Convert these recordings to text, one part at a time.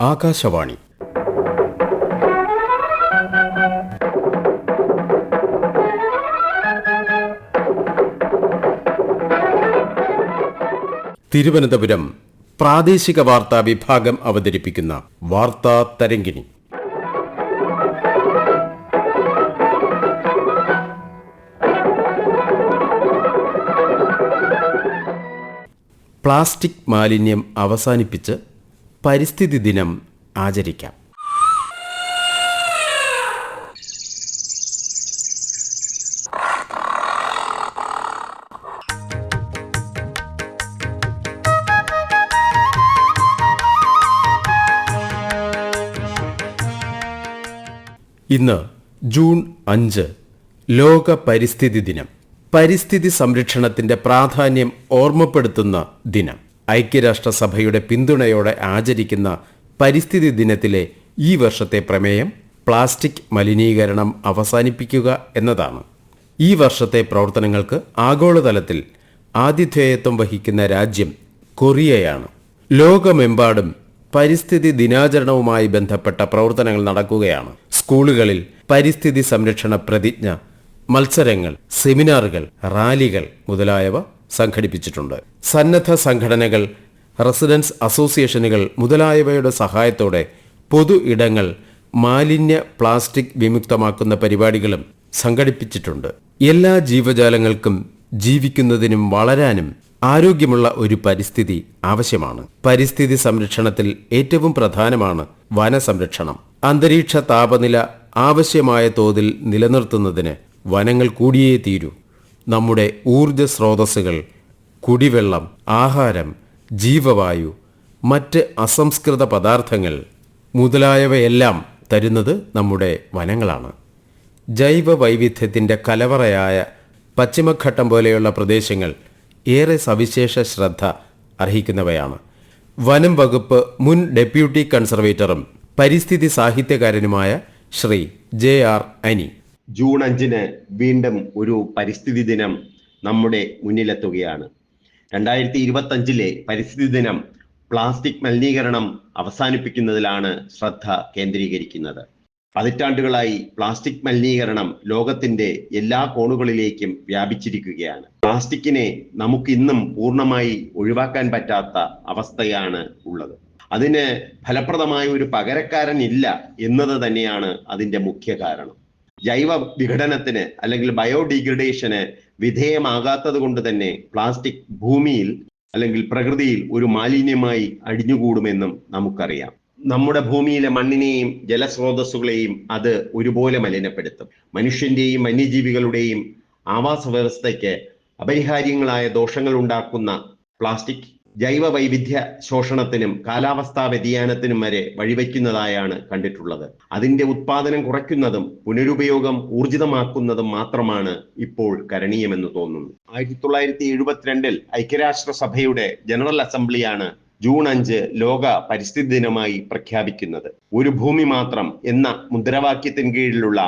ആകാശവാണി. തിരുവനന്തപുരം പ്രാദേശിക വാർത്താ വിഭാഗം അവതരിപ്പിക്കുന്ന വാർത്താ തരംഗിണി. പ്ലാസ്റ്റിക് മാലിന്യം അവസാനിപ്പിച്ച് പരിസ്ഥിതി ദിനം ആചരിക്കാം. ഇന്ന് ജൂൺ അഞ്ച് ലോക പരിസ്ഥിതി ദിനം. പരിസ്ഥിതി സംരക്ഷണത്തിന്റെ പ്രാധാന്യം ഓർമ്മപ്പെടുത്തുന്ന ദിനം. ഐക്യരാഷ്ട്രസഭയുടെ പിന്തുണയോടെ ആചരിക്കുന്ന പരിസ്ഥിതി ദിനത്തിലെ ഈ വർഷത്തെ പ്രമേയം പ്ലാസ്റ്റിക് മലിനീകരണം അവസാനിപ്പിക്കുക എന്നതാണ്. ഈ വർഷത്തെ പ്രവർത്തനങ്ങൾക്ക് ആഗോളതലത്തിൽ ആതിഥേയത്വം വഹിക്കുന്ന രാജ്യം കൊറിയയാണ്. ലോകമെമ്പാടും പരിസ്ഥിതി ദിനാചരണവുമായി ബന്ധപ്പെട്ട പ്രവർത്തനങ്ങൾ നടക്കുകയാണ്. സ്കൂളുകളിൽ പരിസ്ഥിതി സംരക്ഷണ പ്രതിജ്ഞ മത്സരങ്ങൾ സെമിനാറുകൾ റാലികൾ മുതലായവ സംഘടിപ്പിച്ചിട്ടുണ്ട്. സന്നദ്ധ സംഘടനകൾ റെസിഡൻസ് അസോസിയേഷനുകൾ മുതലായവയുടെ സഹായത്തോടെ പൊതു ഇടങ്ങൾ മാലിന്യ പ്ലാസ്റ്റിക് വിമുക്തമാക്കുന്ന പരിപാടികളും സംഘടിപ്പിച്ചിട്ടുണ്ട്. എല്ലാ ജീവജാലങ്ങൾക്കും ജീവിക്കുന്നതിനും വളരാനും ആരോഗ്യമുള്ള ഒരു പരിസ്ഥിതി ആവശ്യമാണ്. പരിസ്ഥിതി സംരക്ഷണത്തിൽ ഏറ്റവും പ്രധാനമാണ് വനസംരക്ഷണം. അന്തരീക്ഷ താപനില ആവശ്യമായ തോതിൽ നിലനിർത്തുന്നതിന് വനങ്ങൾ കൂടിയേ തീരൂ. നമ്മുടെ ഊർജ സ്രോതസ്സുകൾ കുടിവെള്ളം ആഹാരം ജീവവായു മറ്റ് അസംസ്കൃത പദാർത്ഥങ്ങൾ മുതലായവയെല്ലാം തരുന്നത് നമ്മുടെ വനങ്ങളാണ്. ജൈവ വൈവിധ്യത്തിന്റെ കലവറയായ പശ്ചിമഘട്ടം പോലെയുള്ള പ്രദേശങ്ങൾ ഏറെ സവിശേഷ ശ്രദ്ധ അർഹിക്കുന്നവയാണ്. വനം വകുപ്പ് മുൻ ഡെപ്യൂട്ടി കൺസർവേറ്ററും പരിസ്ഥിതി സാഹിത്യകാരനുമായ Shri J R Ani. June അഞ്ചിന് വീണ്ടും ഒരു പരിസ്ഥിതി ദിനം നമ്മുടെ മുന്നിലെത്തുകയാണ്. രണ്ടായിരത്തി ഇരുപത്തി അഞ്ചിലെ പരിസ്ഥിതി ദിനം പ്ലാസ്റ്റിക് മലിനീകരണം അവസാനിപ്പിക്കുന്നതിലാണ് ശ്രദ്ധ കേന്ദ്രീകരിക്കുന്നത്. പതിറ്റാണ്ടുകളായി പ്ലാസ്റ്റിക് മലിനീകരണം ലോകത്തിന്റെ എല്ലാ കോണുകളിലേക്കും വ്യാപിച്ചിരിക്കുകയാണ്. പ്ലാസ്റ്റിക്കിനെ നമുക്ക് ഇന്നും പൂർണമായി ഒഴിവാക്കാൻ പറ്റാത്ത അവസ്ഥയാണ് ഉള്ളത്. അതിന് ഫലപ്രദമായ ഒരു പകരക്കാരൻ ഇല്ല എന്നത് തന്നെയാണ് അതിന്റെ മുഖ്യ കാരണം. ജൈവ വിഘടനത്തിന് അല്ലെങ്കിൽ ബയോഡിഗ്രഡേഷന് വിധേയമാകാത്തത് കൊണ്ട് തന്നെ പ്ലാസ്റ്റിക് ഭൂമിയിൽ അല്ലെങ്കിൽ പ്രകൃതിയിൽ ഒരു മാലിന്യമായി അടിഞ്ഞുകൂടുമെന്നും നമുക്കറിയാം. നമ്മുടെ ഭൂമിയിലെ മണ്ണിനെയും ജലസ്രോതസ്സുകളെയും അത് ഒരുപോലെ മലിനപ്പെടുത്തും. മനുഷ്യന്റെയും വന്യജീവികളുടെയും ആവാസ വ്യവസ്ഥയ്ക്ക് അപരിഹാര്യങ്ങളായ ദോഷങ്ങൾ ഉണ്ടാക്കുന്ന പ്ലാസ്റ്റിക് ജൈവ വൈവിധ്യ ശോഷണത്തിനും കാലാവസ്ഥാ വ്യതിയാനത്തിനും വരെ വഴിവെക്കുന്നതായാണ് കണ്ടിട്ടുള്ളത്. അതിന്റെ ഉത്പാദനം കുറയ്ക്കുന്നതും പുനരുപയോഗം ഊർജിതമാക്കുന്നതും മാത്രമാണ് ഇപ്പോൾ കരണീയമെന്ന് തോന്നുന്നു. ആയിരത്തി തൊള്ളായിരത്തി എഴുപത്തിരണ്ടിൽ ഐക്യരാഷ്ട്രസഭയുടെ ജനറൽ അസംബ്ലിയാണ് ജൂൺ അഞ്ച് ലോക പരിസ്ഥിതി ദിനമായി പ്രഖ്യാപിക്കുന്നത്. ഒരു ഭൂമി മാത്രം എന്ന മുദ്രാവാക്യത്തിന് കീഴിലുള്ള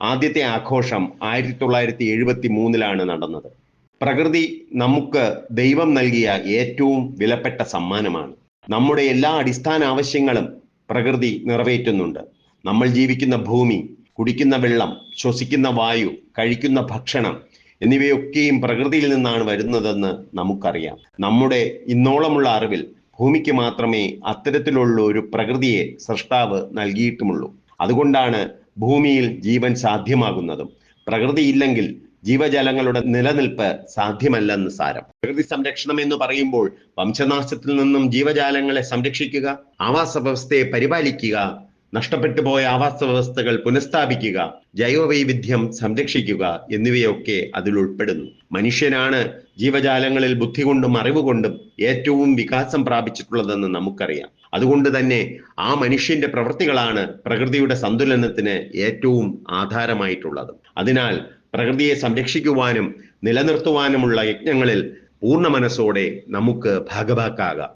ആദ്യത്തെ ആഘോഷം ആയിരത്തി തൊള്ളായിരത്തി എഴുപത്തി മൂന്നിലാണ് നടന്നത്. പ്രകൃതി നമുക്ക് ദൈവം നൽകിയ ഏറ്റവും വിലപ്പെട്ട സമ്മാനമാണ്. നമ്മുടെ എല്ലാ അടിസ്ഥാന ആവശ്യങ്ങളും പ്രകൃതി നിറവേറ്റുന്നുണ്ട്. നമ്മൾ ജീവിക്കുന്ന ഭൂമി കുടിക്കുന്ന വെള്ളം ശ്വസിക്കുന്ന വായു കഴിക്കുന്ന ഭക്ഷണം എന്നിവയൊക്കെയും പ്രകൃതിയിൽ നിന്നാണ് വരുന്നതെന്ന് നമുക്കറിയാം. നമ്മുടെ ഇന്നോളമുള്ള അറിവിൽ ഭൂമിക്ക് മാത്രമേ അത്തരത്തിലുള്ള ഒരു പ്രകൃതിയെ സൃഷ്ടാവ് നൽകിയിട്ടുമുള്ളൂ. അതുകൊണ്ടാണ് ഭൂമിയിൽ ജീവൻ സാധ്യമാകുന്നതും. പ്രകൃതിയില്ലെങ്കിൽ ജീവജാലങ്ങളുടെ നിലനിൽപ്പ് സാധ്യമല്ലെന്ന് സാരം. പ്രകൃതി സംരക്ഷണം എന്ന് പറയുമ്പോൾ വംശനാശത്തിൽ നിന്നും ജീവജാലങ്ങളെ സംരക്ഷിക്കുക ആവാസ വ്യവസ്ഥയെ പരിപാലിക്കുക നഷ്ടപ്പെട്ടു പോയ ആവാസ വ്യവസ്ഥകൾ പുനഃസ്ഥാപിക്കുക ജൈവവൈവിധ്യം സംരക്ഷിക്കുക എന്നിവയൊക്കെ അതിൽ ഉൾപ്പെടുന്നു. മനുഷ്യനാണ് ജീവജാലങ്ങളിൽ ബുദ്ധി കൊണ്ടും അറിവ് കൊണ്ടും ഏറ്റവും വികാസം പ്രാപിച്ചിട്ടുള്ളതെന്ന് നമുക്കറിയാം. അതുകൊണ്ട് തന്നെ ആ മനുഷ്യന്റെ പ്രവൃത്തികളാണ് പ്രകൃതിയുടെ സന്തുലനത്തിന് ഏറ്റവും ആധാരമായിട്ടുള്ളത്. അതിനാൽ പ്രകൃതിയെ സംരക്ഷിക്കുവാനും നിലനിർത്തുവാനുമുള്ള യജ്ഞങ്ങളിൽ പൂർണ മനസ്സോടെ നമുക്ക് ഭാഗഭാക്കാകാം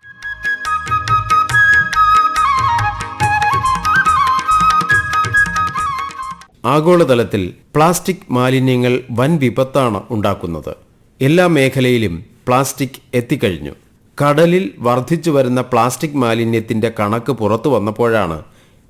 ആഗോളതലത്തിൽ പ്ലാസ്റ്റിക് മാലിന്യങ്ങൾ വൻ വിപത്താണ് ഉണ്ടാക്കുന്നത്. എല്ലാ മേഖലയിലും പ്ലാസ്റ്റിക് എത്തിക്കഴിഞ്ഞു. കടലിൽ വർദ്ധിച്ചു വരുന്ന പ്ലാസ്റ്റിക് മാലിന്യത്തിന്റെ കണക്ക് പുറത്തു വന്നപ്പോഴാണ്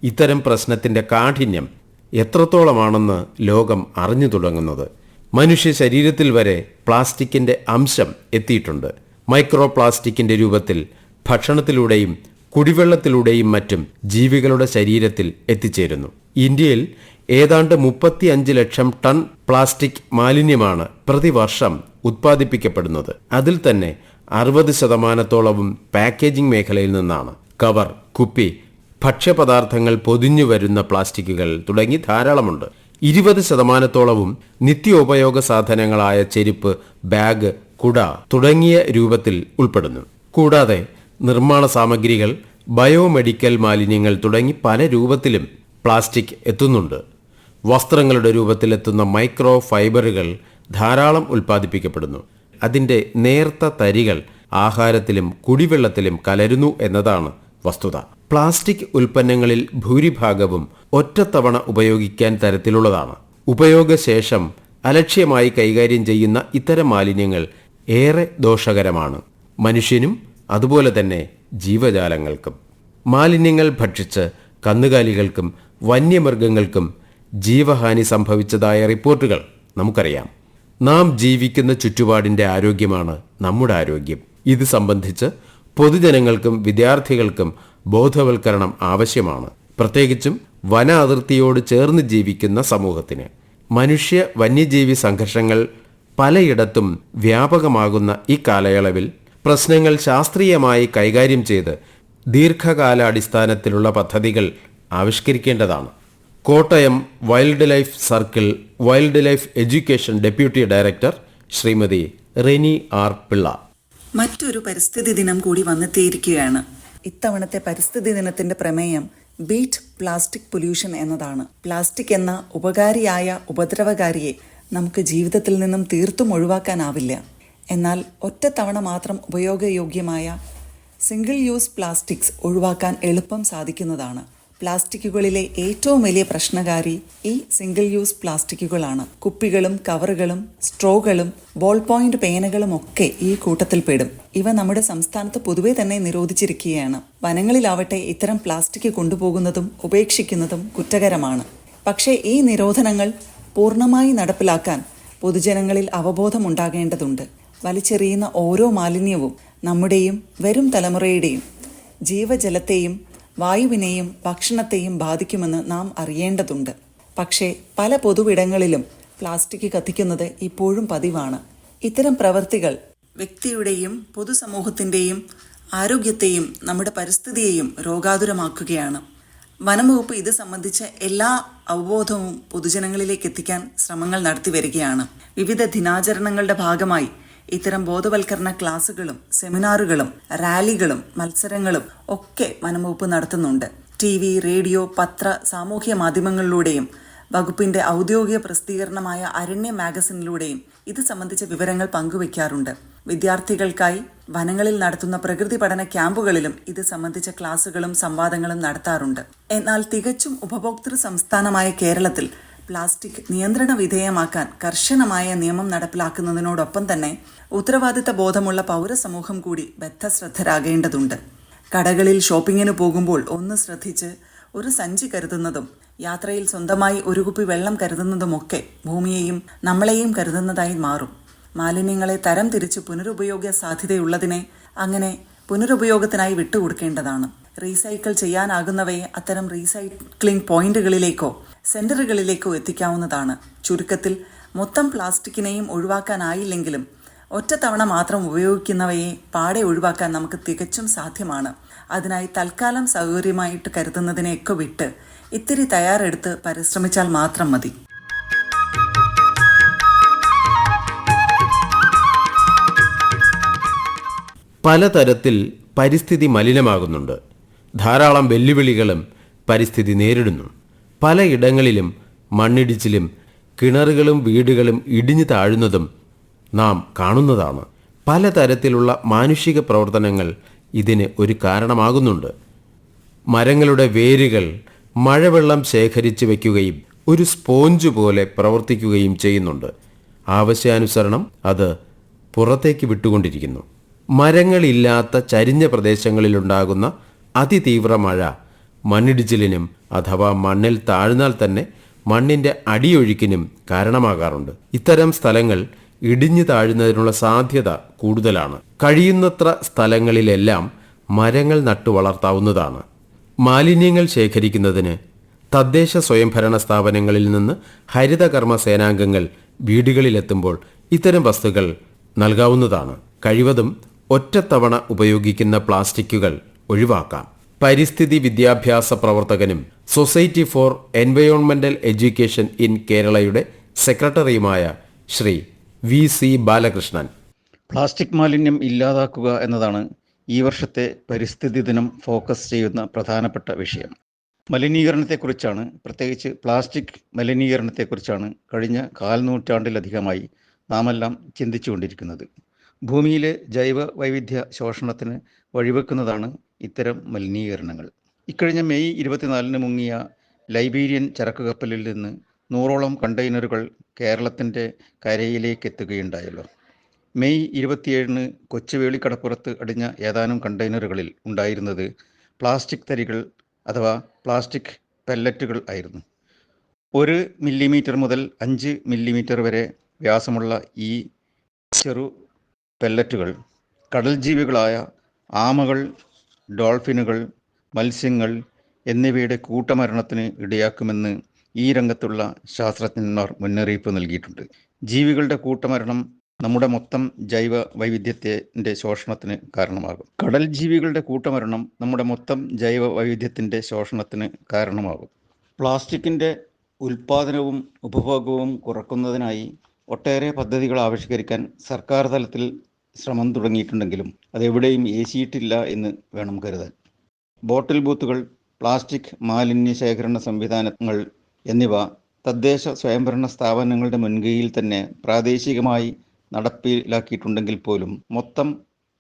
ഇത്തരം പ്രശ്നത്തിന്റെ കാഠിന്യം എത്രത്തോളമാണെന്ന് ലോകം അറിഞ്ഞു തുടങ്ങുന്നത്. മനുഷ്യ ശരീരത്തിൽ വരെ പ്ലാസ്റ്റിക്കിന്റെ അംശം എത്തിയിട്ടുണ്ട്. മൈക്രോ പ്ലാസ്റ്റിക്കിന്റെ രൂപത്തിൽ ഭക്ഷണത്തിലൂടെയും കുടിവെള്ളത്തിലൂടെയും മറ്റും ജീവികളുടെ ശരീരത്തിൽ എത്തിച്ചേരുന്നു. ഇന്ത്യയിൽ ഏതാണ്ട് മുപ്പത്തി അഞ്ച് ലക്ഷം ടൺ പ്ലാസ്റ്റിക് മാലിന്യമാണ് പ്രതിവർഷം ഉത്പാദിപ്പിക്കപ്പെടുന്നത്. അതിൽ തന്നെ അറുപത് ശതമാനത്തോളവും പാക്കേജിംഗ് മേഖലയിൽ നിന്നാണ്. കവർ കുപ്പി ഭക്ഷ്യപദാർത്ഥങ്ങൾ പൊതിഞ്ഞു വരുന്ന പ്ലാസ്റ്റിക്കുകൾ തുടങ്ങി ധാരാളമുണ്ട്. ഇരുപത് ശതമാനത്തോളവും നിത്യോപയോഗ സാധനങ്ങളായ ചെരുപ്പ് ബാഗ് കുട തുടങ്ങിയ രൂപത്തിൽ ഉൾപ്പെടുന്നു. കൂടാതെ നിർമ്മാണ സാമഗ്രികൾ ബയോമെഡിക്കൽ മാലിന്യങ്ങൾ തുടങ്ങി പല രൂപത്തിലും പ്ലാസ്റ്റിക് എത്തുന്നുണ്ട്. വസ്ത്രങ്ങളുടെ രൂപത്തിലെത്തുന്ന മൈക്രോ ഫൈബറുകൾ ധാരാളം ഉൽപ്പാദിപ്പിക്കപ്പെടുന്നു. അതിന്റെ നേർത്ത തരികൾ ആഹാരത്തിലും കുടിവെള്ളത്തിലും കലരുന്നു എന്നതാണ് വസ്തുത. പ്ലാസ്റ്റിക് ഉൽപ്പന്നങ്ങളിൽ ഭൂരിഭാഗവും ഒറ്റത്തവണ ഉപയോഗിക്കാൻ തരത്തിലുള്ളതാണ്. ഉപയോഗശേഷം അലക്ഷ്യമായി കൈകാര്യം ചെയ്യുന്ന ഇത്തരം മാലിന്യങ്ങൾ ഏറെ ദോഷകരമാണ്. മനുഷ്യനും അതുപോലെ തന്നെ ജീവജാലങ്ങൾക്കും. മാലിന്യങ്ങൾ ഭക്ഷിച്ച് കന്നുകാലികൾക്കും വന്യമൃഗങ്ങൾക്കും ജീവഹാനി സംഭവിച്ചതായ റിപ്പോർട്ടുകൾ നമുക്കറിയാം. നാം ജീവിക്കുന്ന ചുറ്റുപാടിന്റെ ആരോഗ്യമാണ് നമ്മുടെ ആരോഗ്യം. ഇത് സംബന്ധിച്ച് പൊതുജനങ്ങൾക്കും വിദ്യാർത്ഥികൾക്കും ബോധവൽക്കരണം ആവശ്യമാണ്. പ്രത്യേകിച്ചും വന അതിർത്തിയോട് ചേർന്ന് ജീവിക്കുന്ന സമൂഹത്തിന്. മനുഷ്യ വന്യജീവി സംഘർഷങ്ങൾ പലയിടത്തും വ്യാപകമാകുന്ന ഈ കാലയളവിൽ പ്രശ്നങ്ങൾ ശാസ്ത്രീയമായി കൈകാര്യം ചെയ്ത് ദീർഘകാലാടിസ്ഥാനത്തിലുള്ള പദ്ധതികൾ ആവിഷ്കരിക്കേണ്ടതാണ്. Kottayam wildlife circle wildlife education deputy director Shrimati Reni R Pillai. മറ്റൊരു പരിസ്ഥിതി ദിനം കൂടി വന്നെത്തിയിരിക്കുകയാണ്. ഇത്തവണത്തെ പരിസ്ഥിതി ദിനത്തിന്റെ പ്രമേയം ബീറ്റ് പ്ലാസ്റ്റിക് പൊല്യൂഷൻ എന്നതാണ്. പ്ലാസ്റ്റിക് എന്ന ഉപകാരിയായ ഉപദ്രവകാരിയെ നമുക്ക് ജീവിതത്തിൽ നിന്നും തീർത്തും ഒഴിവാക്കാനാവില്ല. എന്നാൽ ഒറ്റത്തവണ മാത്രം ഉപയോഗയോഗ്യമായ സിംഗിൾ യൂസ് പ്ലാസ്റ്റിക്സ് ഒഴിവാക്കാൻ എളുപ്പം സാധിക്കുന്നതാണ്. പ്ലാസ്റ്റിക്കുകളിലെ ഏറ്റവും വലിയ പ്രശ്നകാരി ഈ സിംഗിൾ യൂസ് പ്ലാസ്റ്റിക്കുകളാണ്. കുപ്പികളും കവറുകളും സ്ട്രോകളും ബോൾ പോയിന്റ് പേനകളും ഒക്കെ ഈ കൂട്ടത്തിൽപ്പെടും ഇവ നമ്മുടെ സംസ്ഥാനത്ത് പൊതുവെ തന്നെ നിരോധിച്ചിരിക്കുകയാണ്. വനങ്ങളിലാവട്ടെ ഇത്തരം പ്ലാസ്റ്റിക് കൊണ്ടുപോകുന്നതും ഉപേക്ഷിക്കുന്നതും കുറ്റകരമാണ്. പക്ഷേ ഈ നിരോധനങ്ങൾ പൂർണമായി നടപ്പിലാക്കാൻ പൊതുജനങ്ങളിൽ അവബോധമുണ്ടാകേണ്ടതുണ്ട്. വലിച്ചെറിയുന്ന ഓരോ മാലിന്യവും നമ്മുടെയും വരും തലമുറയുടെയും ജീവജലത്തെയും വായുവിനെയും ഭക്ഷണത്തെയും ബാധിക്കുമെന്ന് നാം അറിയേണ്ടതുണ്ട്. പക്ഷേ പല പൊതുവിടങ്ങളിലും പ്ലാസ്റ്റിക് കത്തിക്കുന്നത് ഇപ്പോഴും പതിവാണ്. ഇത്തരം പ്രവർത്തികൾ വ്യക്തിയുടെയും പൊതുസമൂഹത്തിന്റെയും ആരോഗ്യത്തെയും നമ്മുടെ പരിസ്ഥിതിയെയും രോഗാതുരമാക്കുകയാണ്. വനംവകുപ്പ് ഇത് സംബന്ധിച്ച എല്ലാ അവബോധവും പൊതുജനങ്ങളിലേക്ക് എത്തിക്കാൻ ശ്രമങ്ങൾ നടത്തി വരികയാണ്. വിവിധ ദിനാചരണങ്ങളുടെ ഭാഗമായി ഇത്തരം ബോധവൽക്കരണ ക്ലാസുകളും സെമിനാറുകളും റാലികളും മത്സരങ്ങളും ഒക്കെ വനംവകുപ്പ് നടത്തുന്നുണ്ട്. ടി വി റേഡിയോ പത്ര സാമൂഹ്യ മാധ്യമങ്ങളിലൂടെയും വകുപ്പിന്റെ ഔദ്യോഗിക പ്രസിദ്ധീകരണമായ അരണ്യ മാഗസിനിലൂടെയും ഇത് സംബന്ധിച്ച വിവരങ്ങൾ പങ്കുവയ്ക്കാറുണ്ട്. വിദ്യാർത്ഥികൾക്കായി വനങ്ങളിൽ നടത്തുന്ന പ്രകൃതി പഠന ക്യാമ്പുകളിലും ഇത് സംബന്ധിച്ച ക്ലാസുകളും സംവാദങ്ങളും നടത്താറുണ്ട്. എന്നാൽ തികച്ചും ഉപഭോക്തൃ സംസ്ഥാനമായ കേരളത്തിൽ പ്ലാസ്റ്റിക് നിയന്ത്രണ വിധേയമാക്കാൻ കർശനമായ നിയമം നടപ്പിലാക്കുന്നതിനോടൊപ്പം തന്നെ ഉത്തരവാദിത്ത ബോധമുള്ള പൗരസമൂഹം കൂടി ബദ്ധശ്രദ്ധരാകേണ്ടതുണ്ട്. കടകളിൽ ഷോപ്പിങ്ങിന് പോകുമ്പോൾ ഒന്ന് ശ്രദ്ധിച്ച് ഒരു സഞ്ചി കരുതുന്നതും യാത്രയിൽ സ്വന്തമായി ഒരു കുപ്പി വെള്ളം കരുതുന്നതുമൊക്കെ ഭൂമിയെയും നമ്മളെയും കരുതുന്നതായി മാറും. മാലിന്യങ്ങളെ തരം തിരിച്ച് പുനരുപയോഗ സാധ്യതയുള്ളതിനെ അങ്ങനെ പുനരുപയോഗത്തിനായി വിട്ടുകൊടുക്കേണ്ടതാണ്. റീസൈക്കിൾ ചെയ്യാനാകുന്നവയെ അത്തരം റീസൈക്ലിംഗ് പോയിന്റുകളിലേക്കോ സെന്ററുകളിലേക്കോ എത്തിക്കാവുന്നതാണ്. ചുരുക്കത്തിൽ മൊത്തം പ്ലാസ്റ്റിക്കിനെയും ഒഴിവാക്കാനായില്ലെങ്കിലും ഒറ്റത്തവണ മാത്രം ഉപയോഗിക്കുന്നവയെ പാടെ ഒഴിവാക്കാൻ നമുക്ക് തികച്ചും സാധ്യമാണ്. അതിനായി തൽക്കാലം സൗകര്യമായിട്ട് കരുതുന്നതിനെയൊക്കെ വിട്ട് ഇത്തിരി തയ്യാറെടുത്ത് പരിശ്രമിച്ചാൽ മാത്രം മതി. പലതരത്തിൽ പരിസ്ഥിതി മലിനമാകുന്നുണ്ട്. ധാരാളം വെല്ലുവിളികളും പരിസ്ഥിതി നേരിടുന്നു. പലയിടങ്ങളിലും മണ്ണിടിച്ചിലും കിണറുകളും വീടുകളും ഇടിഞ്ഞു താഴുന്നതും നാം കാണുന്നതാണ്. പലതരത്തിലുള്ള മാനുഷിക പ്രവർത്തനങ്ങൾ ഇതിന് ഒരു കാരണമാകുന്നുണ്ട്. മരങ്ങളുടെ വേരുകൾ മഴവെള്ളം ശേഖരിച്ചു വയ്ക്കുകയും ഒരു സ്പോഞ്ച് പോലെ പ്രവർത്തിക്കുകയും ചെയ്യുന്നുണ്ട്. ആവശ്യാനുസരണം അത് പുറത്തേക്ക് വിട്ടുകൊണ്ടിരിക്കുന്നു. മരങ്ങളില്ലാത്ത ചരിഞ്ഞ പ്രദേശങ്ങളിലുണ്ടാകുന്ന അതിതീവ്ര മഴ. മണ്ണിടിച്ചിലിനും അഥവാ മണ്ണിൽ താഴ്ന്നാൽ തന്നെ മണ്ണിന്റെ അടിയൊഴുക്കിനും കാരണമാകാറുണ്ട്. ഇത്തരം സ്ഥലങ്ങൾ ഇടിഞ്ഞു താഴുന്നതിനുള്ള സാധ്യത കൂടുതലാണ്. കഴിയുന്നത്ര സ്ഥലങ്ങളിലെല്ലാം മരങ്ങൾ നട്ടു വളർത്താവുന്നതാണ്. മാലിന്യങ്ങൾ ശേഖരിക്കുന്നതിന് തദ്ദേശ സ്വയംഭരണ സ്ഥാപനങ്ങളിൽ നിന്ന് ഹരിതകർമ്മ സേനാംഗങ്ങൾ വീടുകളിലെത്തുമ്പോൾ ഇത്തരം വസ്തുക്കൾ നൽകാവുന്നതാണ്. കഴിവതും ഒറ്റത്തവണ ഉപയോഗിക്കുന്ന പ്ലാസ്റ്റിക്കുകൾ ഒഴിവാക്കാം. പരിസ്ഥിതി വിദ്യാഭ്യാസ പ്രവർത്തകനും സൊസൈറ്റി ഫോർ എൻവയോൺമെന്റൽ എഡ്യൂക്കേഷൻ ഇൻ കേരളയുടെ സെക്രട്ടറിയുമായ Shri V C Balakrishnan. Plastic മാലിന്യം ഇല്ലാതാക്കുക എന്നതാണ് ഈ വർഷത്തെ പരിസ്ഥിതി ദിനം ഫോക്കസ് ചെയ്യുന്ന പ്രധാനപ്പെട്ട വിഷയം. മലിനീകരണത്തെക്കുറിച്ചാണ് പ്രത്യേകിച്ച് പ്ലാസ്റ്റിക് മലിനീകരണത്തെക്കുറിച്ചാണ് കഴിഞ്ഞ കാൽനൂറ്റാണ്ടിലധികമായി നാമെല്ലാം ചിന്തിച്ചുകൊണ്ടിരിക്കുന്നത്. ഭൂമിയിലെ ജൈവ വൈവിധ്യ ശോഷണത്തിന് വഴിവെക്കുന്നതാണ് ഇത്തരം മലിനീകരണങ്ങൾ. ഇക്കഴിഞ്ഞ മെയ് ഇരുപത്തിനാലിന് മുങ്ങിയ ലൈബീരിയൻ ചരക്ക് കപ്പലിൽ നിന്ന് നൂറോളം കണ്ടെയ്നറുകൾ കേരളത്തിന്റെ കരയിലേക്ക് എത്തുകയുണ്ടായല്ലോ മെയ് ഇരുപത്തിയേഴിന് കൊച്ചുവേളി കടപ്പുറത്ത് അടിഞ്ഞ ഏതാനും കണ്ടെയ്നറുകളിൽ ഉണ്ടായിരുന്നത് പ്ലാസ്റ്റിക് തരികൾ അഥവാ പ്ലാസ്റ്റിക് പെല്ലറ്റുകൾ ആയിരുന്നു. ഒരു മില്ലിമീറ്റർ മുതൽ അഞ്ച് മില്ലിമീറ്റർ വരെ വ്യാസമുള്ള ഈ ചെറു പെല്ലറ്റുകൾ കടൽ ജീവികളായ ആമകൾ ഡോൾഫിനുകൾ മത്സ്യങ്ങൾ എന്നിവയുടെ കൂട്ടമരണത്തിന് ഇടയാക്കുമെന്ന് ഈ രംഗത്തുള്ള ശാസ്ത്രജ്ഞന്മാർ മുന്നറിയിപ്പ് നൽകിയിട്ടുണ്ട്. ജീവികളുടെ കൂട്ടമരണം നമ്മുടെ മൊത്തം ജൈവ വൈവിധ്യത്തിന്റെ ശോഷണത്തിന് കാരണമാകും. കടൽ ജീവികളുടെ കൂട്ടമരണം നമ്മുടെ മൊത്തം ജൈവ വൈവിധ്യത്തിന്റെ ശോഷണത്തിന് കാരണമാകും. പ്ലാസ്റ്റിക്കിന്റെ ഉൽപാദനവും ഉപഭോഗവും കുറക്കുന്നതിനായി ഒട്ടേറെ പദ്ധതികൾ ആവിഷ്കരിക്കാൻ സർക്കാർ തലത്തിൽ ശ്രമം തുടങ്ങിയിട്ടുണ്ടെങ്കിലും അതെവിടെയും ഏശിയിട്ടില്ല എന്ന് വേണം കരുതാൻ. ബോട്ടിൽ ബൂത്തുകൾ പ്ലാസ്റ്റിക് മാലിന്യ ശേഖരണ സംവിധാനങ്ങൾ എന്നിവ തദ്ദേശ സ്വയംഭരണ സ്ഥാപനങ്ങളുടെ മുൻകൈയിൽ തന്നെ പ്രാദേശികമായി നടപ്പിലാക്കിയിട്ടുണ്ടെങ്കിൽ പോലും മൊത്തം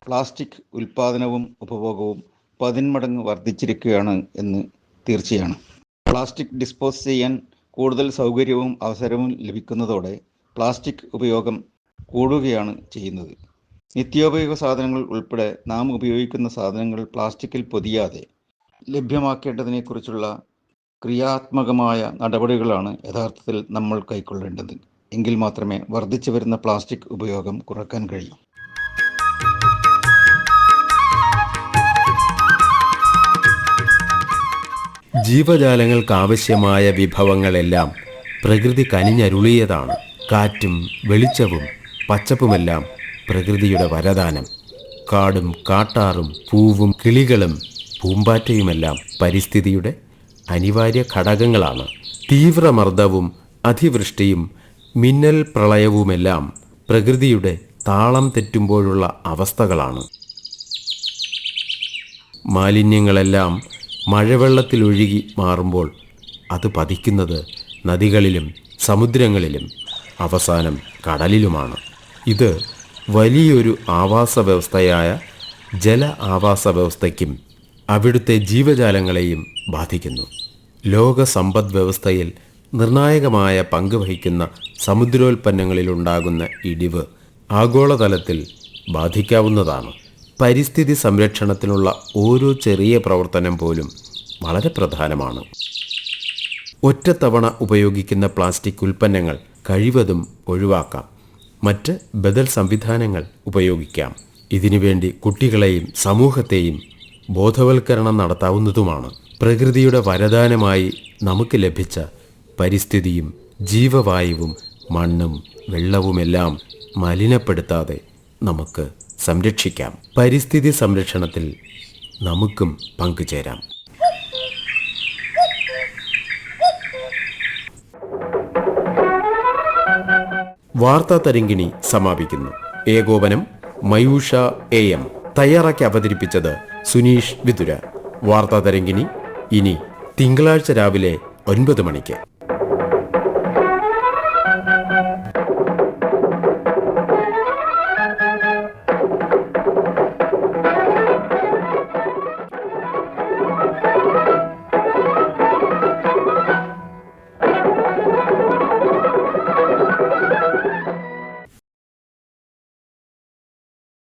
പ്ലാസ്റ്റിക് ഉൽപാദനവും ഉപഭോഗവും പതിന്മടങ്ങ് വർദ്ധിച്ചിരിക്കുകയാണ് എന്ന് തീർച്ചയാണ്. പ്ലാസ്റ്റിക് ഡിസ്പോസ് ചെയ്യാൻ കൂടുതൽ സൗകര്യവും അവസരവും ലഭിക്കുന്നതോടെ പ്ലാസ്റ്റിക് ഉപയോഗം കൂടുകയാണ് ചെയ്യുന്നത്. നിത്യോപയോഗ സാധനങ്ങൾ ഉൾപ്പെടെ നാം ഉപയോഗിക്കുന്ന സാധനങ്ങൾ പ്ലാസ്റ്റിക്കിൽ പൊതിയാതെ ലഭ്യമാക്കേണ്ടതിനെക്കുറിച്ചുള്ള ക്രിയാത്മകമായ നടപടികളാണ് യഥാർത്ഥത്തിൽ നമ്മൾ കൈക്കൊള്ളേണ്ടത്. എങ്കിൽ മാത്രമേ വർദ്ധിച്ചു വരുന്ന പ്ലാസ്റ്റിക് ഉപയോഗം കുറയ്ക്കാൻ കഴിയൂ. ജീവജാലങ്ങൾക്കാവശ്യമായ വിഭവങ്ങളെല്ലാം പ്രകൃതി കനിഞ്ഞരുളിയതാണ്. കാറ്റും വെളിച്ചവും പച്ചപ്പുമെല്ലാം പ്രകൃതിയുടെ വരദാനം. കാടും കാട്ടാറും പൂവും കിളികളും പൂമ്പാറ്റയുമെല്ലാം പരിസ്ഥിതിയുടെ അനിവാര്യ ഘടകങ്ങളാണ്. തീവ്രമർദ്ദവും അതിവൃഷ്ടിയും മിന്നൽ പ്രളയവുമെല്ലാം പ്രകൃതിയുടെ താളം തെറ്റുമ്പോഴുള്ള അവസ്ഥകളാണ്. മാലിന്യങ്ങളെല്ലാം മഴവെള്ളത്തിലൊഴുകി മാറുമ്പോൾ അത് പതിക്കുന്നത് നദികളിലും സമുദ്രങ്ങളിലും അവസാനം കടലിലുമാണ്. ഇത് വലിയൊരു ആവാസ വ്യവസ്ഥയായ ജല ആവാസ വ്യവസ്ഥയ്ക്കും അവിടുത്തെ ജീവജാലങ്ങളെയും ബാധിക്കുന്നു. ലോക സമ്പദ് വ്യവസ്ഥയിൽ നിർണായകമായ പങ്ക് വഹിക്കുന്ന സമുദ്രോൽപ്പന്നങ്ങളിലുണ്ടാകുന്ന ഇടിവ് ആഗോളതലത്തിൽ ബാധിക്കാവുന്നതാണ്. പരിസ്ഥിതി സംരക്ഷണത്തിനുള്ള ഓരോ ചെറിയ പ്രവർത്തനം പോലും വളരെ പ്രധാനമാണ്. ഒറ്റത്തവണ ഉപയോഗിക്കുന്ന പ്ലാസ്റ്റിക് ഉൽപ്പന്നങ്ങൾ കഴിവതും ഒഴിവാക്കാം. മറ്റ് ബദൽ സംവിധാനങ്ങൾ ഉപയോഗിക്കാം. ഇതിനുവേണ്ടി കുട്ടികളെയും സമൂഹത്തെയും ബോധവൽക്കരണം നടത്താവുന്നതുമാണ്. പ്രകൃതിയുടെ വരദാനമായി നമുക്ക് ലഭിച്ച പരിസ്ഥിതിയും ജീവവായുവും മണ്ണും വെള്ളവുമെല്ലാം മലിനപ്പെടുത്താതെ നമുക്ക് സംരക്ഷിക്കാം. പരിസ്ഥിതി സംരക്ഷണത്തിൽ നമുക്കും പങ്കുചേരാം. വാർത്താ തരംഗിണി സമാപിക്കുന്നു. ഏകോപനം മയൂഷ എ എം. തയ്യാറാക്കി അവതരിപ്പിച്ചത് സുനീഷ് വിതുര. വാർത്താ തരംഗിണി ഇനി തിങ്കളാഴ്ച രാവിലെ ഒൻപത് മണിക്ക്.